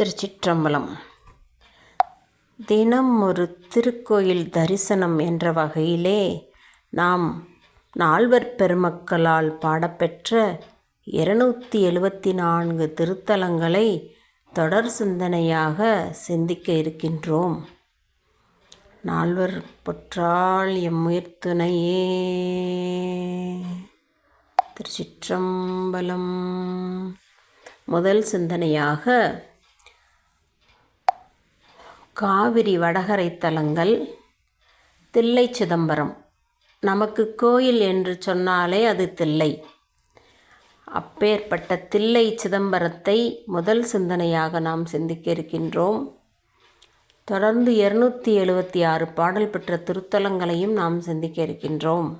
திருச்சிற்றம்பலம். தினம் ஒரு திருக்கோயில் தரிசனம் என்ற வகையிலே நாம் நால்வர் பெருமக்களால் பாடப்பெற்ற இருநூற்றி எழுபத்தி நான்கு திருத்தலங்களை தொடர் சிந்தனையாக சிந்திக்க இருக்கின்றோம். நால்வர் பொற்றால் எம்முயிர்த்துணையே திருச்சிற்றம்பலம் முதல் சிந்தனையாக காவிரி வடகரை தலங்கள் தில்லை சிதம்பரம். நமக்கு கோயில் என்று சொன்னாலே அது தில்லை. அப்பேற்பட்ட தில்லை சிதம்பரத்தை முதல் சிந்தனையாக நாம் சிந்திக்க இருக்கின்றோம். தொடர்ந்து இருநூற்றி எழுபத்தி ஆறு பாடல் பெற்ற திருத்தலங்களையும் நாம் சிந்திக்க இருக்கின்றோம்.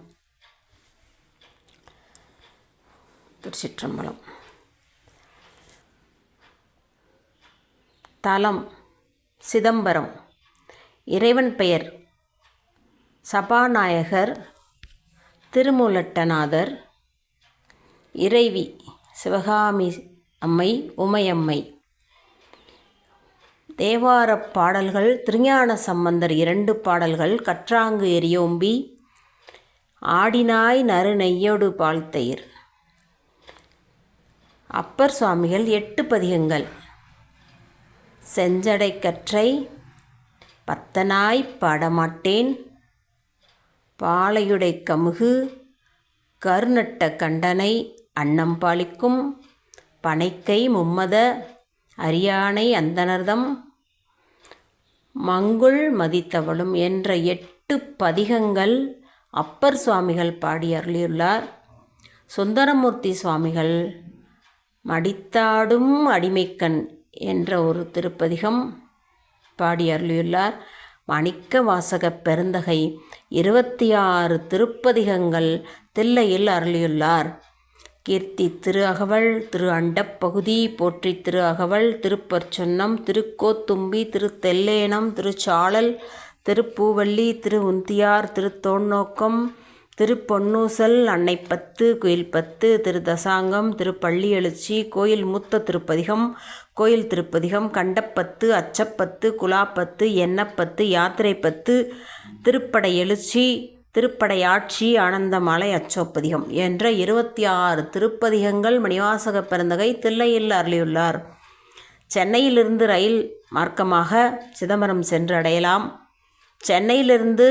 திருச்சிற்றம்பலம். தலம். சிதம்பரம். இறைவன் பெயர் சபாநாயகர் திருமூலட்டநாதர் இறைவி சிவகாமி அம்மை உமையம்மை. தேவாரப் பாடல்கள் திருஞான சம்பந்தர் இரண்டு பாடல்கள் கற்றாங்கு எரியோம்பி ஆடினாய் நறு நெய்யோடு பால்தயிர். அப்பர் சுவாமிகள் எட்டு பதிகங்கள். செஞ்சடை கற்றை பத்தனாய் பாடமாட்டேன். பாலையுடை கமுகு கருநட்ட கண்டனை அன்னம் பாலிக்கும். பனைக்கை மும்மத அரியானை அந்தனர்தம் மங்குள் மதித்தவளும் என்ற எட்டு பதிகங்கள் அப்பர் சுவாமிகள் பாடி அருளியுள்ளார். சுந்தரமூர்த்தி சுவாமிகள் மடித்தாடும் அடிமைக்கண் என்ற ஒரு திருப்பதிகம் பாடி அருளியுள்ளார் மாணிக்க வாசக பெருந்தகை இருபத்தி ஆறு திருப்பதிகங்கள் தில்லையில் அருளியுள்ளார். கீர்த்தி திரு அகவல் திரு அண்டப்பகுதி போற்றி திரு அகவல் திருப்பற்சொன்னம் திருக்கோத்தும்பி திரு தெல்லேனம் திருச்சாளல் திருப்பூவள்ளி திரு உந்தியார் திருத்தோண்ணோக்கம் திருப்பொன்னூசல் அன்னைப்பத்து குயில்பத்து திரு தசாங்கம் திருப்பள்ளி எழுச்சி கோயில் மூத்த திருப்பதிகம் கோயில் திருப்பதிகம் கண்டப்பத்து அச்சப்பத்து குலாப்பத்து எண்ணப்பத்து யாத்திரைப்பத்து திருப்படை எழுச்சி திருப்படையாட்சி ஆனந்தமாலை அச்சோப்பதிகம் என்ற இருபத்தி ஆறு திருப்பதிகங்கள் மணிவாசக பிறந்தகை தில்லையில் அருளியுள்ளார். சென்னையிலிருந்து ரயில் மார்க்கமாக சிதம்பரம் சென்று அடையலாம் சென்னையிலிருந்து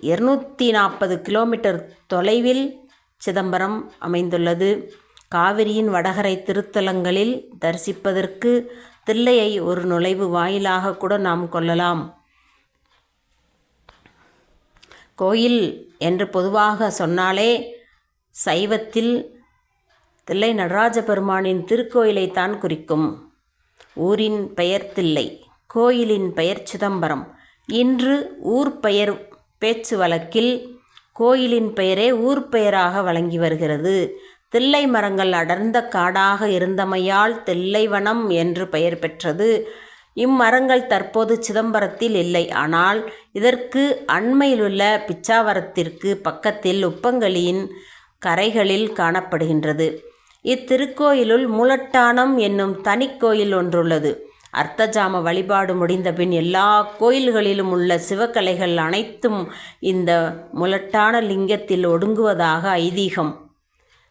இருநூற்றி நாற்பது கிலோமீட்டர் தொலைவில் சிதம்பரம் அமைந்துள்ளது. காவிரியின் வடகரை திருத்தலங்களில் தரிசிப்பதற்கு தில்லையை ஒரு நுழைவு வாயிலாக கூட நாம் கொள்ளலாம். கோயில் என்று பொதுவாக சொன்னாலே சைவத்தில் தில்லை நடராஜ பெருமானின் திருக்கோயிலைத்தான் குறிக்கும். ஊரின் பெயர் தில்லை கோயிலின் பெயர் சிதம்பரம். இன்று ஊர் பெயர் பேச்சு வழக்கில் கோயிலின் பெயரே ஊர் பெயராக வழங்கி வருகிறது. தில்லை மரங்கள் அடர்ந்த காடாக இருந்தமையால் தில்லைவனம் என்று பெயர் பெற்றது. இம்மரங்கள் தற்போது சிதம்பரத்தில் இல்லை. ஆனால் இதற்கு அண்மையிலுள்ள பிச்சாவரத்திற்கு பக்கத்தில் உப்பங்களின் கரைகளில் காணப்படுகின்றது. இத்திருக்கோயிலுள் மூலட்டானம் என்னும் தனிக்கோயில் ஒன்றுள்ளது. அர்த்தஜாம வழிபாடு முடிந்தபின் எல்லா கோயில்களிலும் உள்ள சிவக்கலைகள் அனைத்தும் இந்த முலட்டான லிங்கத்தில் ஒடுங்குவதாக ஐதீகம்.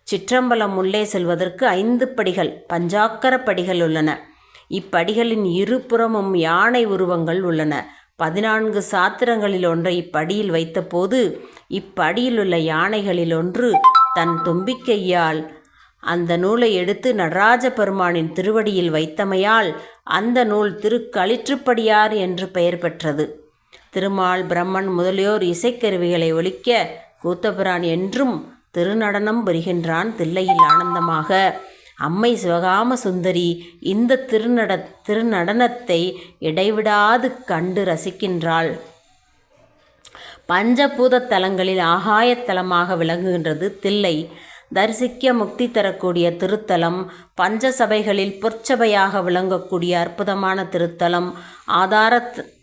சிற்றம்பலம் உள்ளே செல்வதற்கு ஐந்து படிகள் பஞ்சாக்கர படிகள் உள்ளன. இப்படிகளின் இருபுறமும் யானை உருவங்கள் உள்ளன. பதினான்கு சாத்திரங்களில் ஒன்றை இப்படியில் வைத்தபோது இப்படியில் உள்ள யானைகளில் ஒன்று தன் தும்பிக்கையால் அந்த நூலை எடுத்து நடராஜ பெருமானின் திருவடியில் வைத்தமையால் அந்த நூல் திருக்களிற்றுப்படியார் என்று பெயர் பெற்றது. திருமால் பிரம்மன் முதலியோர் இசைக்கருவிகளை ஒலிக்க கூத்தபிரான் என்றும் திருநடனம் பெறுகின்றான் தில்லையில் ஆனந்தமாக. அம்மை சிவகாம சுந்தரி இந்த திருநட திருநடனத்தை இடைவிடாது கண்டு ரசிக்கின்றாள். பஞ்சபூத தலங்களில் ஆகாயத்தலமாக விளங்குகின்றது தில்லை. தரிசிக்க முக்தி தரக்கூடிய திருத்தலம் பஞ்ச சபைகளில் பொற்சபையாக விளங்கக்கூடிய அற்புதமான திருத்தலம் ஆதார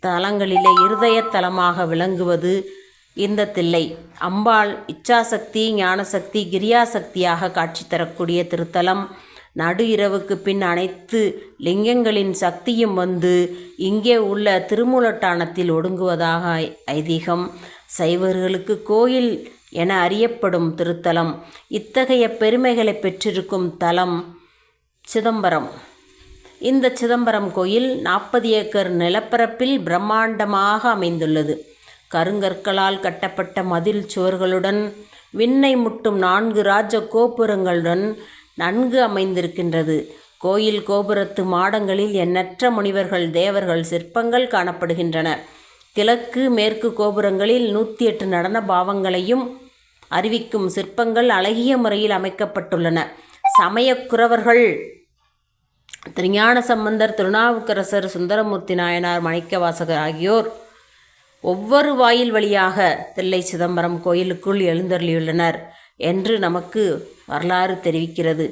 தலங்களிலே இருதய தலமாக விளங்குவது இந்த தில்லை. அம்பாள் இச்சாசக்தி ஞானசக்தி கிரியாசக்தியாக காட்சி தரக்கூடிய திருத்தலம். நடு இரவுக்கு பின் அனைத்து லிங்கங்களின் சக்தியும் வந்து இங்கே உள்ள திருமூலட்டானத்தில் ஒடுங்குவதாக ஐதீகம். சைவர்களுக்கு கோயில் என அறியப்படும் திருத்தலம். இத்தகைய பெருமைகளை பெற்றிருக்கும் தலம் சிதம்பரம். இந்த சிதம்பரம் கோயில் நாற்பது ஏக்கர் நிலப்பரப்பில் பிரம்மாண்டமாக அமைந்துள்ளது. கருங்கற்களால் கட்டப்பட்ட மதில் சுவர்களுடன் விண்ணை முட்டும் நான்கு ராஜ கோபுரங்களுடன் நன்கு அமைந்திருக்கின்றது. கோயில் கோபுரத்து மாடங்களில் எண்ணற்ற முனிவர்கள் தேவர்கள் சிற்பங்கள் காணப்படுகின்றன. கிழக்கு மேற்கு கோபுரங்களில் நூற்றி எட்டு நடன பாவங்களையும் அறிவிக்கும் சிற்பங்கள் அழகிய முறையில் அமைக்கப்பட்டுள்ளன. சமயக்குறவர்கள் திருஞான சம்பந்தர் திருநாவுக்கரசர் சுந்தரமூர்த்தி நாயனார் மணிக்கவாசகர் ஆகியோர் ஒவ்வொரு வாயில் வழியாக தில்லை சிதம்பரம் கோயிலுக்குள் எழுந்தருளியுள்ளனர் என்று நமக்கு வரலாறு தெரிவிக்கிறது.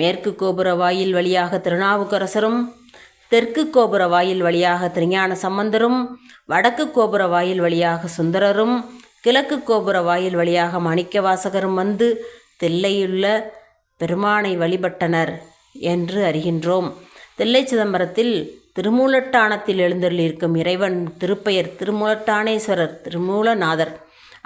மேற்கு கோபுர வாயில் வழியாக திருநாவுக்கரசரும் தெற்கு கோபுர வாயில் வழியாக திருஞான சம்பந்தரும் வடக்கு கோபுர வாயில் வழியாக சுந்தரரும் கிழக்கு கோபுர வாயில் வழியாக மாணிக்கவாசகரும் வந்து தில்லையுள்ள பெருமானை வழிபட்டனர் என்று அறிகின்றோம். தில்லை சிதம்பரத்தில் திருமூலட்டானத்தில் எழுந்தருளியிருக்கும் இறைவன் திருப்பெயர் திருமூலட்டானேஸ்வரர் திருமூலநாதர்.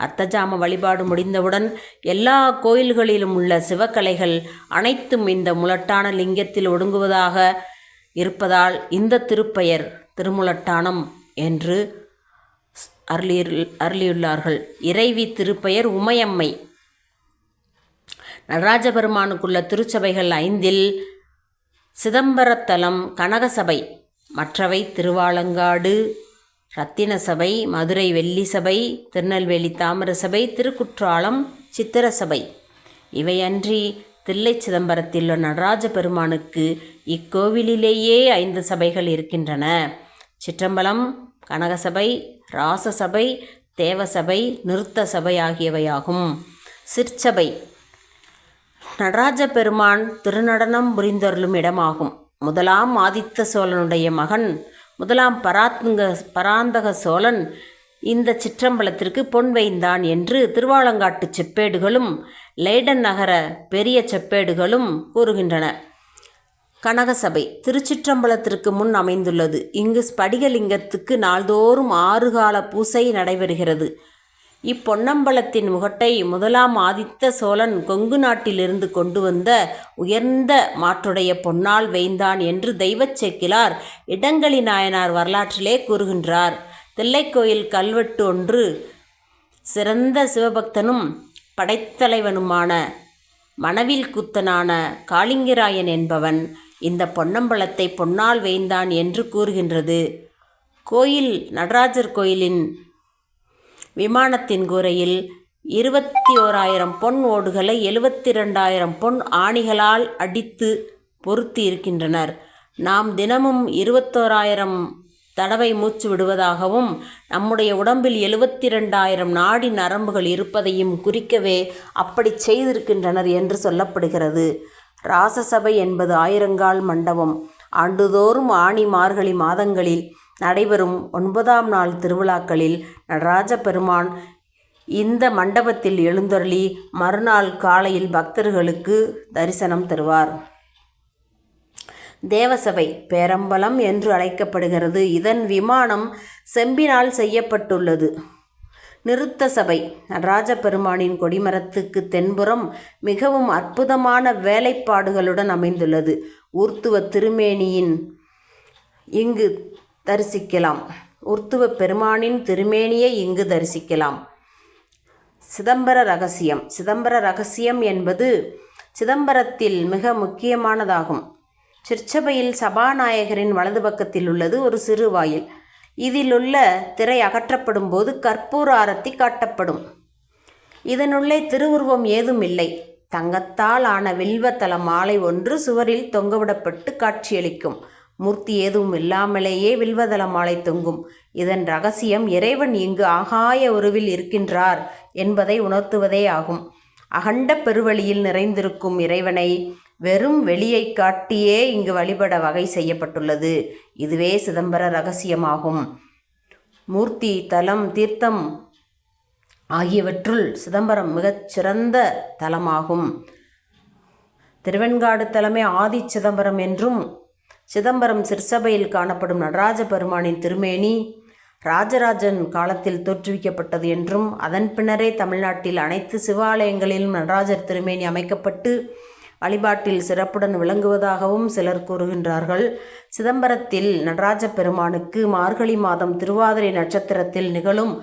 அர்த்தஜாம வழிபாடு முடிந்தவுடன் எல்லா கோயில்களிலும் உள்ள சிவக்கலைகள் அனைத்தும் இந்த முலட்டான லிங்கத்தில் ஒடுங்குவதாக இருப்பதால் இந்த திருப்பெயர் திருமுலட்டானம் என்று அருளியுள் அருளியுள்ளார்கள். இறைவி திருப்பெயர் உமையம்மை. நடராஜ பெருமானுக்குள்ள திருச்சபைகள் ஐந்தில் சிதம்பரத்தலம் கனகசபை மற்றவை திருவாலங்காடு ரத்தின சபை மதுரை வெள்ளி சபை திருநெல்வேலி தாமிர சபை திருக்குற்றாலம் சித்திர சபை இவையன்றி தில்லை சிதம்பரத்தில் உள்ள நடராஜ பெருமானுக்கு இக்கோவிலிலேயே ஐந்து சபைகள் இருக்கின்றன. சிற்றம்பலம் கனகசபை ராசசபை தேவசபை நிறுத்த சபை ஆகியவையாகும். சிற்சபை. நடராஜ பெருமான் திருநடனம் புரிந்தருளும் இடமாகும். முதலாம் ஆதித்த சோழனுடைய மகன் முதலாம் பராத்ங்க பராந்தக சோழன் இந்த சிற்றம்பலத்திற்கு பொன் வைந்தான் என்று திருவாலங்காட்டு செப்பேடுகளும் லைடன் நகர பெரிய செப்பேடுகளும் கூறுகின்றன. கனகசபை திருச்சிற்றம்பலத்திற்கு முன் அமைந்துள்ளது. இங்கு ஸ்படிகலிங்கத்துக்கு நாள்தோறும் ஆறு கால பூசை நடைபெறுகிறது. இப்பொன்னம்பலத்தின் முகட்டை முதலாம் ஆதித்த சோழன் கொங்கு நாட்டிலிருந்து கொண்டு வந்த உயர்ந்த மாற்றுடைய பொன்னால் வேய்ந்தான் என்று தெய்வச் செக்கிலார் இடங்களி நாயனார் வரலாற்றிலே கூறுகின்றார். தில்லைக்கோயில் கல்வெட்டு ஒன்று சிறந்த சிவபக்தனும் படைத்தலைவனுமான மணவில் கூத்தனான காளிங்கராயன் என்பவன் இந்த பொன்னம்பலத்தை பொன்னால் வேய்ந்தான் என்று கூறுகின்றது. கோயில் நடராஜர் கோயிலின் விமானத்தின் கூரையில் இருபத்தி ஓராயிரம் பொன் ஓடுகளை எழுபத்தி ரெண்டாயிரம் பொன் ஆணிகளால் அடித்து பொருத்தி இருக்கின்றனர். நாம் தினமும் இருபத்தோராயிரம் தடவை மூச்சு விடுவதாகவும் நம்முடைய உடம்பில் எழுபத்தி ரெண்டாயிரம் நாடி நரம்புகள் இருப்பதையும் குறிக்கவே அப்படி செய்திருக்கின்றனர் என்று சொல்லப்படுகிறது. ராசசபை என்பது ஆயிரங்கால் மண்டபம். ஆண்டுதோறும் ஆணி மார்கழி மாதங்களில் நடைபெறும் ஒன்பதாம் நாள் திருவிழாக்களில் நடராஜ பெருமான் இந்த மண்டபத்தில் எழுந்தருளி மறுநாள் காலையில் பக்தர்களுக்கு தரிசனம் தருவார். தேவசபை பேரம்பலம் என்று அழைக்கப்படுகிறது. இதன் விமானம் செம்பினால் செய்யப்பட்டுள்ளது. நிறுத்த சபை. நடராஜ பெருமானின் கொடிமரத்துக்கு தென்புறம் மிகவும் அற்புதமான வேலைப்பாடுகளுடன் அமைந்துள்ளது. ஊர்த்துவ திருமேனியின் இங்கு தரிசிக்கலாம். உர்த்துவ பெருமானின் திருமேனியை இங்கு தரிசிக்கலாம். சிதம்பர ரகசியம். சிதம்பர ரகசியம் என்பது சிதம்பரத்தில் மிக முக்கியமானதாகும். சிற்சபையில் சபாநாயகரின் வலது பக்கத்தில் உள்ளது ஒரு சிறு வாயில். இதிலுள்ள திரை அகற்றப்படும் போது கற்பூர ஆரத்தி காட்டப்படும். இதனுள்ளே திருவுருவம் ஏதும் இல்லை தங்கத்தால் ஆன வில்வத்தல மாலை ஒன்று சுவரில் தொங்கவிடப்பட்டு காட்சியளிக்கும். மூர்த்தி ஏதும் இல்லாமலேயே வில்வதல மாலை தொங்கும். இதன் ரகசியம் இறைவன் இங்கு ஆகாய உருவில் இருக்கின்றார் என்பதை உணர்த்துவதே ஆகும். அகண்ட பெருவழியில் நிறைந்திருக்கும் இறைவனை வெறும் வெளியை காட்டியே இங்கு வழிபட வகை செய்யப்பட்டுள்ளது. இதுவே சிதம்பர ரகசியமாகும். மூர்த்தி தலம் தீர்த்தம் ஆகியவற்றுள் சிதம்பரம் மிகச் சிறந்த தலமாகும். திருவெண்காடு தலமே ஆதி சிதம்பரம் என்றும் சிதம்பரம் சிற்சபையில் காணப்படும் நடராஜ பெருமானின் திருமேனி ராஜராஜன் காலத்தில் தோற்றுவிக்கப்பட்டது என்றும் அதன் பின்னரே தமிழ்நாட்டில் அனைத்து சிவாலயங்களிலும் நடராஜர் திருமேனி அமைக்கப்பட்டு வழிபாட்டில் சிறப்புடன் விளங்குவதாகவும் சிலர் கூறுகின்றார்கள். சிதம்பரத்தில் நடராஜ பெருமானுக்கு மார்கழி மாதம் திருவாதிரை நட்சத்திரத்தில் நிகழும்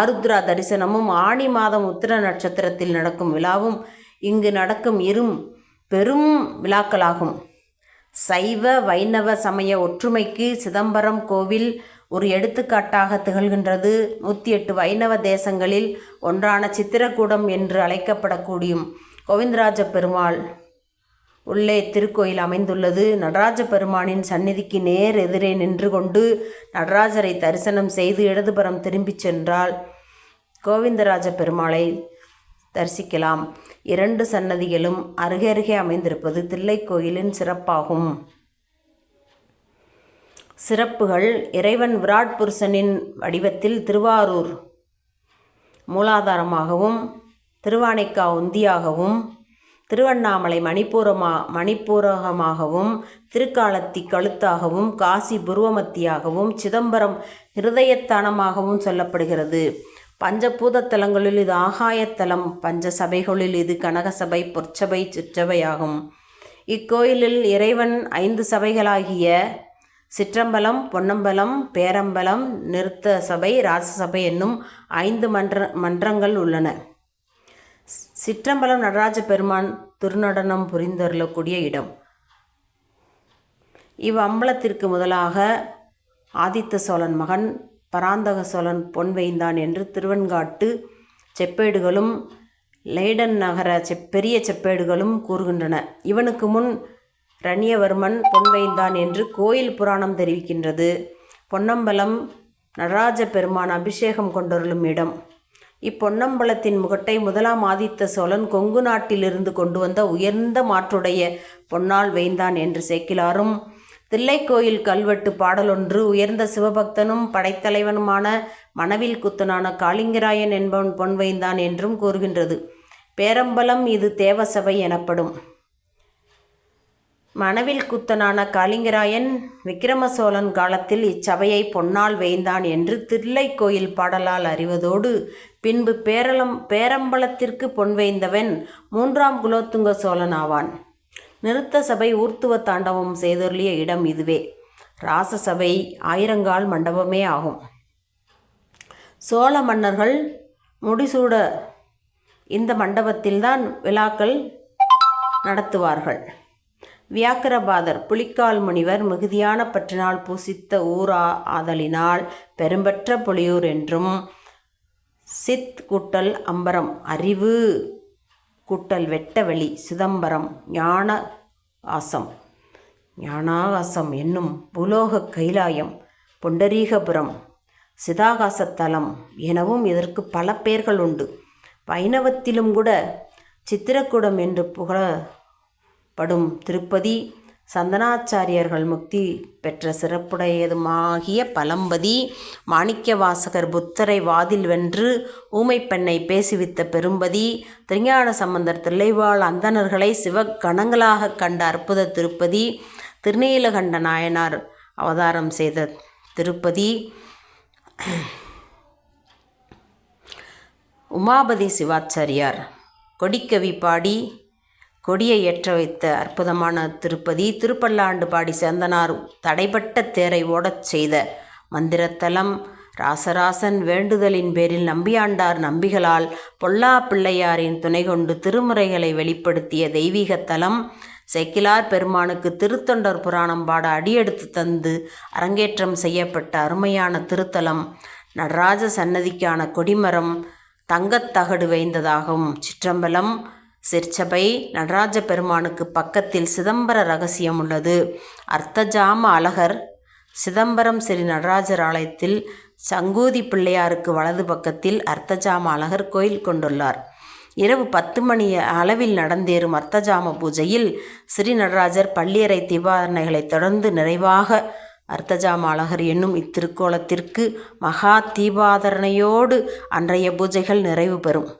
ஆருத்ரா தரிசனமும் ஆணி மாதம் உத்திர நட்சத்திரத்தில் நடக்கும் விழாவும் இங்கு நடக்கும் இரும் பெரும் விழாக்களாகும். சைவ வைணவ சமய ஒற்றுமைக்கு சிதம்பரம் கோவில் ஒரு எடுத்துக்காட்டாக திகழ்கின்றது. நூற்றி எட்டு வைணவ தேசங்களில் ஒன்றான சித்திரக்கூடம் என்று அழைக்கப்படக்கூடியும் கோவிந்தராஜ பெருமாள் உள்ளே திருக்கோயில் அமைந்துள்ளது. நடராஜ பெருமானின் சந்நிதிக்கு நேர் எதிரே நின்று கொண்டு நடராஜரை தரிசனம் செய்து இடதுபுறம் திரும்பிச் சென்றால் கோவிந்தராஜ பெருமாளை தரிசிக்கலாம். இரண்டு சன்னதிகளும் அருகே அருகே அமைந்திருப்பது தில்லைக்கோயிலின் சிறப்பாகும். சிறப்புகள் இறைவன் விராட் புருஷனின் வடிவத்தில் திருவாரூர் மூலாதாரமாகவும் திருவானைக்கா உந்தியாகவும் திருவண்ணாமலை மணிப்பூரமா மணிப்பூரகமாகவும் திருக்காலத்தி கழுத்தாகவும் காசி புருவமத்தியாகவும் சிதம்பரம் இருதயத்தானமாகவும் சொல்லப்படுகிறது. பஞ்சபூத தலங்களில் இது ஆகாயத்தலம் பஞ்ச சபைகளில் இது கனகசபை பொற்சபை சிற்றபையாகும் இக்கோயிலில் இறைவன் ஐந்து சபைகளாகிய சிற்றம்பலம் பொன்னம்பலம் பேரம்பலம் நிறுத்த சபை ராசசபை என்னும் ஐந்து மன்ற மன்றங்கள் உள்ளன. சிற்றம்பலம் நடராஜ பெருமான் திருநடனம் புரிந்தருளக்கூடிய இடம். இவ் அம்பலத்திற்கு முதலாக ஆதித்த சோழன் மகன் பராந்தக சோழன் பொன் வைந்தான் என்று திருவெண்காட்டு செப்பேடுகளும் லைடன் நகர செப் பெரிய செப்பேடுகளும் கூறுகின்றன. இவனுக்கு முன் ரணியவர்மன் பொன் வைந்தான் என்று கோயில் புராணம் தெரிவிக்கின்றது. பொன்னம்பலம் நடராஜ பெருமான் அபிஷேகம் கொண்டொருளும் இடம். இப்பொன்னம்பலத்தின் முகட்டை முதலாம் ஆதித்த சோழன் கொங்கு நாட்டிலிருந்து கொண்டு வந்த உயர்ந்த மாற்றுடைய பொன்னால் வைந்தான் என்று சேக்கிலாரும். தில்லைக்கோயில் கல்வெட்டு பாடலொன்று உயர்ந்த சிவபக்தனும் படைத்தலைவனுமான மணவில் குத்தனான காளிங்கராயன் என்பவன் பொன் வைந்தான் என்றும் கூறுகின்றது. பேரம்பலம் இது தேவசபை எனப்படும். மணவில் குத்தனான காளிங்கராயன் விக்கிரம சோழன் காலத்தில் இச்சபையை பொன்னால் வேய்ந்தான் என்று தில்லைக்கோயில் பாடலால் அறிவதோடு பின்பு பேரளம் பேரம்பலத்திற்கு பொன் மூன்றாம் குலோத்துங்க சோழன் ஆவான். நிறுத்த சபை ஊர்த்துவ தாண்டவம் செய்தொருளிய இடம் இதுவே. ராசசபை ஆயிரங்கால் மண்டபமே ஆகும். சோழ மன்னர்கள் முடிசூட இந்த மண்டபத்தில்தான் விழாக்கள் நடத்துவார்கள். வியாக்கரபாதர் புலிக்கால் முனிவர் மிகுதியான பற்றினால் பூசித்த ஊரா ஆதலினால் பெரும்பற்ற புலியூர் என்றும் சித் கூட்டல் அம்பரம் அறிவு கூட்டல் வெட்டவெளி சிதம்பரம் ஞான ஆசம் ஞானாகாசம் என்னும் புலோக கைலாயம் பொண்டரீகபுரம் சிதாகாசத்தலம் எனவும் இதற்கு பல பெயர்கள் உண்டு. வைணவத்திலும் கூட சித்திரக்கூடம் என்று புகழப்படும் திருப்பதி சந்தனாச்சாரியர்கள் முக்தி பெற்ற சிறப்புடையதுமாகிய பலம்பதி மாணிக்கவாசகர் புத்தரை வாதில் வென்று ஊமை பெண்ணை பேசிவித்த பெரும்பதி திருஞான சம்பந்தர் தில்லைவாழ் அந்தணர்களை சிவகணங்களாக கண்ட அற்புத திருப்பதி திருநீலகண்ட நாயனார் அவதாரம் செய்த திருப்பதி உமாபதி சிவாச்சாரியார் கொடிக்கவி பாடி கொடியை ஏற்ற வைத்த அற்புதமான திருப்பதி திருப்பல்லாண்டு பாடி சேந்தனார் தடைப்பட்ட தேரை ஓடச் செய்த மந்திரத்தலம் ராசராசன் வேண்டுதலின் பேரில் நம்பியாண்டார் நம்பிகளால் பொல்லா பிள்ளையாரின் துணை கொண்டு திருமுறைகளை வெளிப்படுத்திய தெய்வீகத்தலம் செக்கிலார் பெருமானுக்கு திருத்தொண்டர் புராணம் பாட அடியெடுத்து தந்து அரங்கேற்றம் செய்யப்பட்ட அருமையான திருத்தலம் நடராஜ சன்னதிக்கான கொடிமரம் தங்கத்தகடு வைந்ததாகும் சிற்றம்பலம் சிற்சபை நடராஜ பெருமானுக்கு பக்கத்தில் சிதம்பர ரகசியம் உள்ளது. அர்த்தஜாம அழகர் சிதம்பரம் ஸ்ரீ நடராஜர் ஆலயத்தில் சங்கூதி பிள்ளையாருக்கு வலது பக்கத்தில் அர்த்தஜாம அழகர் கோயில் கொண்டுள்ளார். இரவு பத்து மணி அளவில் நடந்தேறும் அர்த்தஜாம பூஜையில் ஸ்ரீ நடராஜர் பள்ளியறை தீபாரணைகளை தொடர்ந்து நிறைவாக அர்த்தஜாம அழகர் என்னும் இத்திருக்கோலத்திற்கு மகா தீபாதரணையோடு அன்றைய பூஜைகள் நிறைவு பெறும்.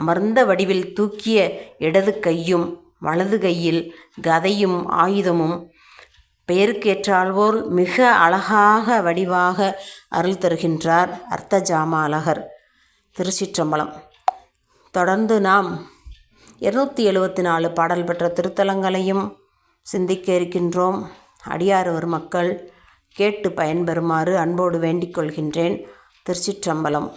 அமர்ந்த வடிவில் தூக்கிய இடது கையும் வலது கையில் கதையும் ஆயுதமும் பெயருக்கேற்றால்வோர் மிக அழகாக வடிவாக அருள் தருகின்றார் அர்த்த ஜாமாலகர் திருச்சிற்றம்பலம். தொடர்ந்து நாம் இருநூற்றி எழுபத்தி நாலு பாடல் பெற்ற திருத்தலங்களையும் சிந்திக்க இருக்கின்றோம். அடியார் ஒரு மக்கள் கேட்டு பயன்பெறுமாறு அன்போடு வேண்டிக் கொள்கின்றேன். திருச்சிற்றம்பலம்.